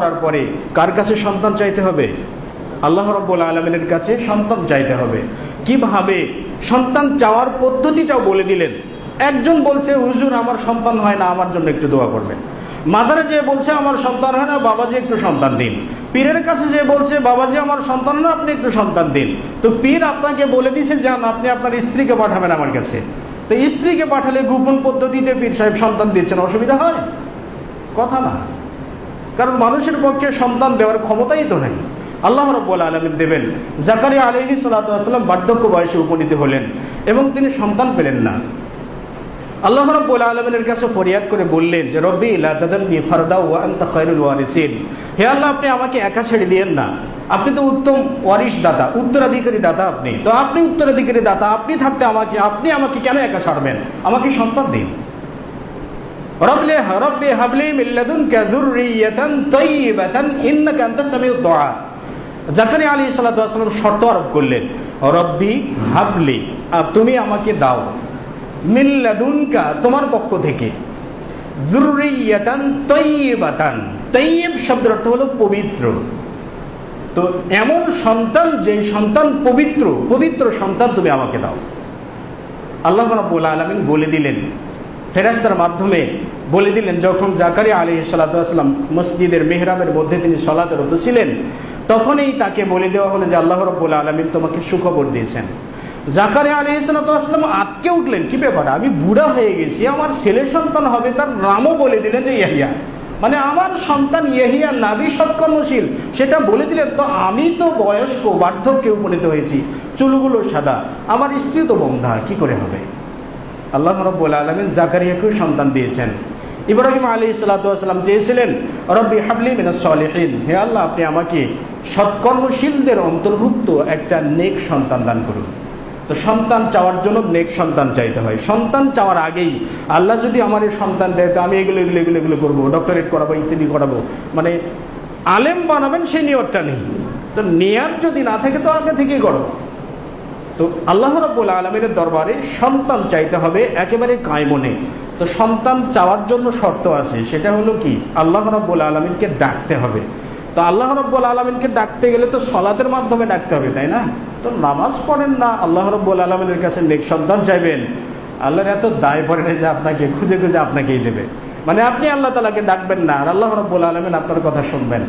করার পরে কার কাছে সন্তান চাইতে হবে? আল্লাহ রব্বুল আলমিনের কাছে সন্তান চাইতে হবে। কীভাবে? সন্তান চাওয়ার পদ্ধতিটাও বলে দিলেন। একজন বলছে, হুজুর, আমার সন্তান হয় না, আমার জন্য একটু দোয়া করবেন। মাজারে যে বলছে, আমার সন্তান হয় না, বাবাজি একটু সন্তান দিন। পীরের কাছে যে বলছে, বাবাজি, আমার সন্তান না, আপনি একটু সন্তান দিন। তো পীর আপনাকে বলে দিয়েছে যান, আপনি আপনার স্ত্রীকে পাঠাবেন আমার কাছে। তো স্ত্রীকে পাঠালে গোপন পদ্ধতিতে পীর সাহেব সন্তান দিচ্ছেন, অসুবিধা হয়? কথা না। কারণ মানুষের পক্ষে সন্তান দেওয়ার ক্ষমতাই তো নাই। আল্লাহ রব্বুল আলমিন দেবেন, জাকারিয়া আলহি সাল্লাম বার্ধক্য বয়সে উপনীত হলেন এবং তিনি সন্তান পেলেন না। আল্লাহ রব্বুল আলমিনের কাছে ফরিয়াদ করে বললেন যে, রব্বি ইলাদানি ফারদা ওয়া আনতা খায়রুল ওয়ারিসিন। হে আল্লাহ, আপনি আমাকে একা ছেড়ে দিয়েন না। আপনি তো উত্তম ওয়ারিস দাতা উত্তরাধিকারী দাতা আপনি। তো আপনি উত্তরাধিকারী দাতা, আপনি থাকতে আমাকে, আপনি আমাকে কেন একা ছাড়বেন? আমাকে সন্তান দিন। সালাতু শর্ত আরোপ করলেন তুমি আমাকে দাও। মিল্লাদুনকা তোমার পক্ষ থেকে। শব্দের অর্থ হলো পবিত্র। তো এমন সন্তান যে সন্তান পবিত্র পবিত্র সন্তান তুমি আমাকে দাও। আল্লাহ রাব্বুল আলামিন বলে দিলেন ফেরাস্তার মাধ্যমে বলে দিলেন, যখন জাকারি আলী সাল্লাম মসজিদের মেহরাবের মধ্যে তিনি সলাতে রত ছিলেন, তখনই তাকে বলে দেওয়া হলো যে, আল্লাহ রব্বুল আলমিন তোমাকে সুখবর দিয়েছেন। জাকারি আলী সাল্লাম আটকে উঠলেন, কি ব্যাপার? আমি বুড়া হয়ে গেছি, আমার ছেলে সন্তান হবে। তার নামও বলে দিলেন যে, ইয়াহিয়া। মানে আমার সন্তান ইহিয়া নাবি সৎকর্মশীল। সেটা বলে দিলেন, তো আমি তো বয়স্ক, বার্ধক্যে উপনীত হয়েছি, চুলগুলো সাদা, আমার স্ত্রী তো বন্ধা, কি করে হবে? আল্লাহ রব্বুল আলমিন জাকারিয়াকেও সন্তান দিয়েছেন। ইব্রাহিম আলী সাল্লাম চেয়েছিলেন, রব্বি হাবলি মিনাস সলিহিন। হে আল্লাহ, আপনি আমাকে সৎকর্মশীলদের অন্তর্ভুক্ত একটা নেক সন্তান দান করুন। তো সন্তান চাওয়ার জন্য নেক সন্তান চাইতে হয়। সন্তান চাওয়ার আগেই আল্লাহ যদি আমার এই সন্তান দেয়, তো আমি এগুলো এগুলো এগুলো এগুলো করব, ডক্টরেট করাবো, ইত্যাদি করাবো। মানে আলেম বানাবেন সেই নিয়তটা নেই। তো নিয়াত যদি না থাকে, তো আগে থেকেই করব তো আল্লাহ রব্বুল আলমের দরবারে সন্তান চাইতে হবে একেবারে কায়মনে। তো সন্তান চাওয়ার জন্য শর্ত আছে, সেটা হলো কি? আল্লাহ রব্বুল আলমিনকে ডাকতে হবে। তো আল্লাহ রব্বুল আলমিনকে ডাকতে গেলে তো সলাতের মাধ্যমে ডাকতে হবে, তাই না? তো নামাজ পড়েন না, আল্লাহ রব্বুল আলমিনের কাছে নেক সন্তান চাইবেন। আল্লাহর এত দায় পড়ে না যে আপনাকে খুঁজে খুঁজে আপনাকেই দেবে। মানে আপনি আল্লাহ তালাকে ডাকবেন না, আর আল্লাহ রব্বুল আলমিন আপনার কথা শুনবেন।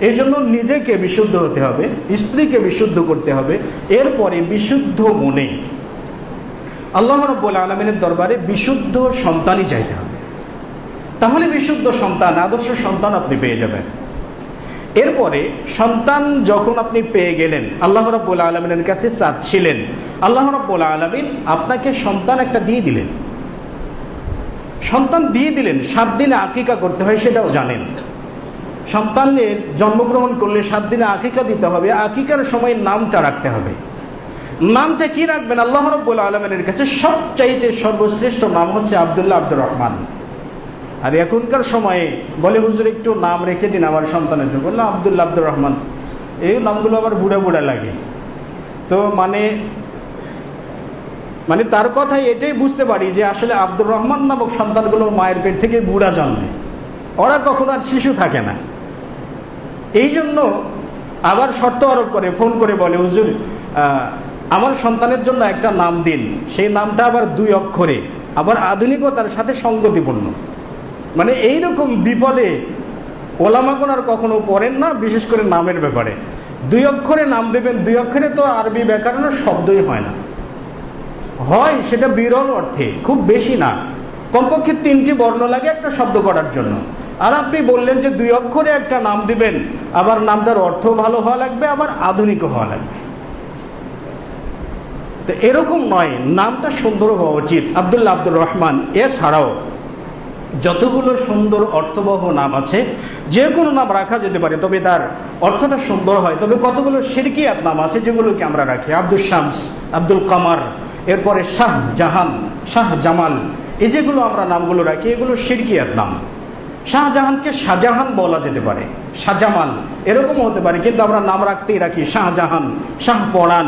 এই জন্য নিজেকে বিশুদ্ধ হতে হবে, স্ত্রীকে বিশুদ্ধ করতে হবে, এরপরে বিশুদ্ধ মনে। আল্লাহ রব্বুল আলমিনের দরবারে বিশুদ্ধ সন্তানই চাইতে হবে। তাহলে বিশুদ্ধ সন্তান, আদর্শ সন্তান আপনি পেয়ে যাবেন। এরপরে সন্তান যখন আপনি পেয়ে গেলেন, আল্লাহ রব্বুল আলমিনের কাছে চাচ্ছিলেন, আল্লাহ রব্বুল আলমিন আপনাকে সন্তান একটা দিয়ে দিলেন। সন্তান দিয়ে দিলেন, সাত দিনে আকিকা করতে হয় সেটাও জানেন। সন্তানের জন্মগ্রহণ করলে সাত দিনে আকিকা দিতে হবে। আকিকার সময় নামটা রাখতে হবে। নামটা কি রাখবেন? আল্লাহ রব্বুল আলমের কাছে সবচাইতে সর্বশ্রেষ্ঠ নাম হচ্ছে আবদুল্লাহ আব্দুর রহমান। আর এখনকার সময়ে বলে, হুজুর, একটু নাম রেখে দিন আমার সন্তানের জন্য। বললাম আবদুল্লাহ আব্দুর রহমান। এই নামগুলো আবার বুড়া বুড়া লাগে। তো মানে মানে তার কথাই এটাই বুঝতে পারি যে আসলে আব্দুর রহমান নামক সন্তানগুলো মায়ের পেট থেকে বুড়া জন্মে। ওরা কখনো আর শিশু থাকে না। এই জন্য আবার শর্ত আরোপ করে, ফোন করে বলে, হুজুর আমার সন্তানের জন্য একটা নাম দিন। সেই নামটা আবার দুই অক্ষরে, আবার আধুনিকতার সাথে সঙ্গতিপূর্ণ। মানে এই রকম বিপদে ওলামাগোনার কখনো পড়েন না, বিশেষ করে নামের ব্যাপারে। দুই অক্ষরে নাম দেবেন, দুই অক্ষরে তো আরবি ব্যাকরণের শব্দই হয় না। হয় সেটা বিরল অর্থে, খুব বেশি না। কমপক্ষে তিনটি বর্ণ লাগে একটা শব্দ করার জন্য। আর আপনি বললেন যে দুই অক্ষরে একটা নাম দিবেন, আবার নামটার অর্থ ভালো হওয়া লাগবে, আবার আধুনিক হওয়া লাগবে। তো এরকম নয়, নামটা সুন্দর হওয়া উচিত। আবদুল্লাহ আব্দুর রহমান, এছাড়াও যতগুলো সুন্দর অর্থবহ নাম আছে যে কোনো নাম রাখা যেতে পারে, তবে তার অর্থটা সুন্দর হয়। তবে কতগুলো সিরকিয়াত নাম আছে যেগুলোকে আমরা রাখি? আব্দুল শামস, আব্দুল কামার, এরপরে শাহ জাহান, শাহ জামাল, এই যেগুলো আমরা নামগুলো রাখি, এগুলো সিরকিয়াত নাম। শাহজাহানকে শাহজাহান বলা যেতে পারে, শাহজামাল, এরকম হতে পারে, কিন্তু আমরা নাম রাখতেই রাখি শাহজাহান, শাহ পরান,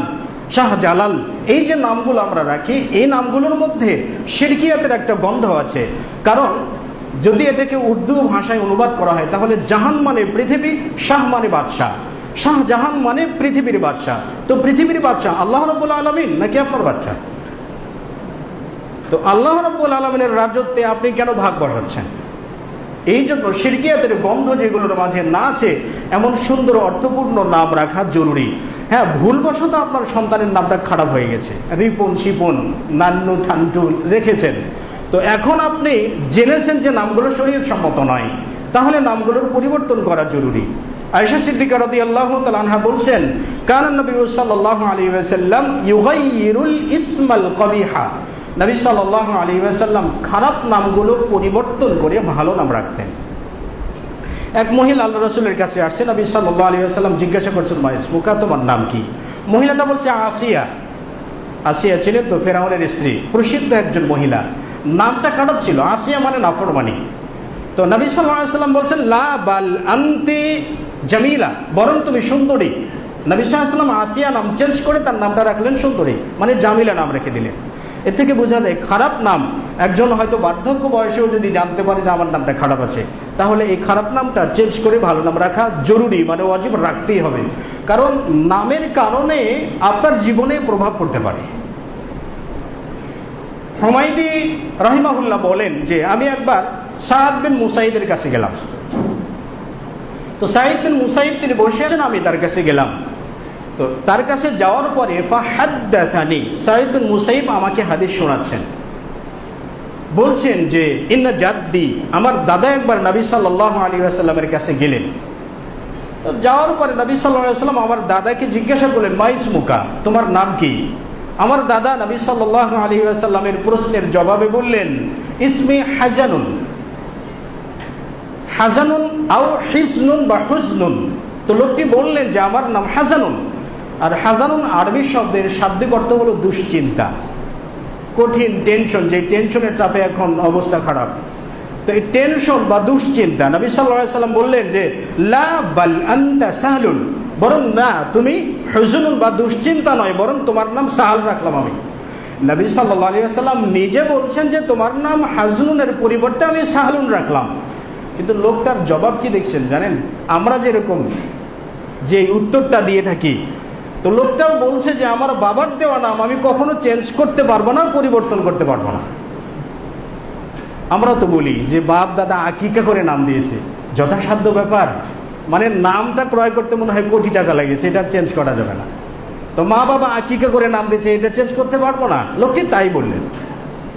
শাহ জালাল। এই যে নামগুলো আমরা রাখি, এই নামগুলোর মধ্যে সিরকিয়াতের একটা গন্ধ আছে। কারণ যদি এটাকে উর্দু ভাষায় অনুবাদ করা হয়, তাহলে জাহান মানে পৃথিবী, শাহ মানে বাদশাহ। শাহ জাহান মানে পৃথিবীর বাদশাহ। তো পৃথিবীর বাদশাহ আল্লাহ রব্বুল আলমিন নাকি আপনার বাচ্চা তো আল্লাহ রব্বুল আলমিনের রাজত্বে আপনি কেন ভাগ বসাচ্ছেন? এই জন্য শিরকিয়াতের গন্ধ যেগুলোর মাঝে না আছে, এমন সুন্দর অর্থপূর্ণ নাম রাখা জরুরি। হ্যাঁ ভুলবশত আপনার সন্তানের নামটা খারাপ হয়ে গেছে। রিপন, শিপন, নান্নু, ঠান্টু রেখেছেন। তো এখন আপনি জেনেছেন যে নামগুলো শরীর সম্মত নয়। তাহলে নামগুলোর পরিবর্তন করা জরুরি। আয়েশা সিদ্দিকা রাদিয়াল্লাহু তাআলা আনহা বলছেন কানা নবী আলাইহি ওয়াসাল্লাম ইউগাইয়িরুল ইসমাল কবিহা। নবী সাল্লাল্লাহু আলাইহি ওয়াসাল্লাম খারাপ নামগুলো পরিবর্তন করে ভালো নাম রাখতেন। এক মহিলা আল্লাহ রসুলের কাছে আসছে, নবী সাল্লাল্লাহু আলাইহি ওয়াসাল্লাম জিজ্ঞাসা করছেন মাইস মুকা তোমার নাম কি? মহিলাটা বলছে, আসিয়া। আসিয়া ছিলেন তো ফেরাউনের স্ত্রী, প্রসিদ্ধ একজন মহিলা। নামটা খারাপ ছিল, আসিয়া মানে নাফরমানি। তো নবী ওয়াসাল্লাম বলছেন, লা বাল আন্তি জামিলা, বরং তুমি সুন্দরী। নবী ওয়াসাল্লাম আসিয়া নাম চেঞ্জ করে তার নামটা রাখলেন সুন্দরী মানে জামিলা নাম রেখে দিলেন। এর থেকে বোঝা যায় খারাপ নাম, একজন হয়তো বার্ধক্য বয়সেও যদি জানতে পারে যে আমার নামটা খারাপ আছে, তাহলে এই খারাপ নামটা চেঞ্জ করে ভালো নাম রাখা জরুরি মানে অজীব রাখতেই হবে। কারণ নামের কারণে আপনার জীবনে প্রভাব পড়তে পারে। হুমায়দি রহিমাহুল্লাহ বলেন যে, আমি একবার সাহাদ বিন মুসাইদের কাছে গেলাম। তো সাইদ বিন মুসাইদ তিনি বসে আছেন, আমি তার কাছে গেলাম। তো তার কাছে যাওয়ার পরে ফাহাদ্দাথানি সাইদ আমাকে হাদিস শোনাচ্ছেন। বলছেন যে, ইন্না জাদ্দি, আমার দাদা একবার নবী সাল্লাল্লাহু আলাইহি ওয়াসাল্লামের কাছে গেলেন। তো যাওয়ার পরে নবী সাল্লাল্লাহু আলাইহি ওয়াসাল্লাম আমার দাদাকে জিজ্ঞাসা করলেন মাইস মুকা তোমার নাম কি? আমার দাদা নবী সাল্লাল্লাহু আলাইহি ওয়াসাল্লামের প্রশ্নের জবাবে বললেন, ইসমি হাজানুন। হাজানুন আও হিজনুন বা হুজনুন। তো লোকটি বললেন যে, আমার নাম হাজানুন। আর হাজানুন আরবি শব্দের শাব্দিক অর্থ হলো দুশ্চিন্তা। কঠিন টেনশন যে টেনশনের চাপে এখন অবস্থা খারাপ। তো এই টেনশন বা দুশ্চিন্তা, নবী সাল্লাল্লাহু সাল্লাম বললেন যে, লা বাল আনতা সাহলুন, বরং না, তুমি হুজনুন বা দুশ্চিন্তা নয়, বরং তোমার নাম সাহাল রাখলাম আমি। নবী সাল্লাল্লাহু আলাইহি সাল্লাম নিজে বলছেন যে, তোমার নাম হাজনুনের পরিবর্তে আমি সাহালুন রাখলাম। কিন্তু লোকটার জবাব কি দেখছেন জানেন? আমরা যেরকম যে উত্তরটা দিয়ে থাকি তো লোকটাও বলছে যে আমার বাবার দেওয়া নাম আমি কখনো চেঞ্জ করতে পারব না, পরিবর্তন করতে পারব না। আমরা তো বলি যে বাপ, দাদা আকিকা করে নাম দিয়েছে। যথাসাধ্য ব্যাপার। মানে নামটা ক্রয় করতে মনে হয় কোটি টাকা লাগেছে, এটা চেঞ্জ করা যাবে না। তো মা বাবা আকিকা করে নাম দিয়েছে, এটা চেঞ্জ করতে পারব না। লোকটি তাই বললেন।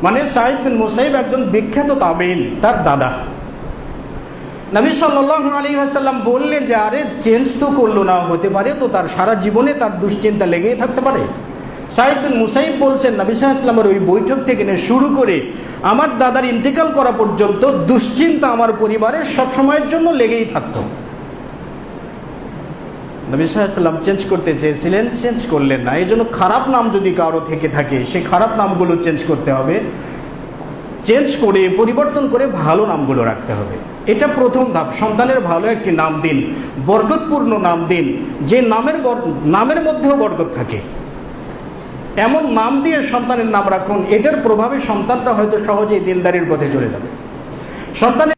মানে সাহিদ বিন মুসাইব একজন বিখ্যাত তাবেইন তার দাদা। নবী সাল্লাল্লাহু আলাইহি ওয়াসাল্লাম বললেন যে, আরে চেঞ্জ তো করল না, হতে পারে তো তার সারা জীবনে তার দুশ্চিন্তা লেগেই থাকতে পারে। সাহিদ বিন মুসাইব বলছেন, নবী সাল্লামের ওই বৈঠক থেকে শুরু করে আমার দাদার ইন্তেকাল করা পর্যন্ত দুশ্চিন্তা আমার পরিবারের সব সময়ের জন্য লেগেই থাকতো। নবী সাল্লাম চেঞ্জ করতে চেয়েছিলেন চেঞ্জ করলেন না। এই জন্য খারাপ নাম যদি কারও থেকে থাকে সেই খারাপ নামগুলো চেঞ্জ করতে হবে। চেঞ্জ করে, পরিবর্তন করে ভালো নামগুলো রাখতে হবে। এটা প্রথম ধাপ। সন্তানের ভালো একটি নাম দিন, বরকতপূর্ণ নাম দিন, যে নামের নামের মধ্যেও বরকত থাকে। এমন নাম দিয়ে সন্তানের নাম রাখুন, এটার প্রভাবে সন্তানটা হয়তো সহজেই দিনদারির পথে চলে যাবে। সন্তানের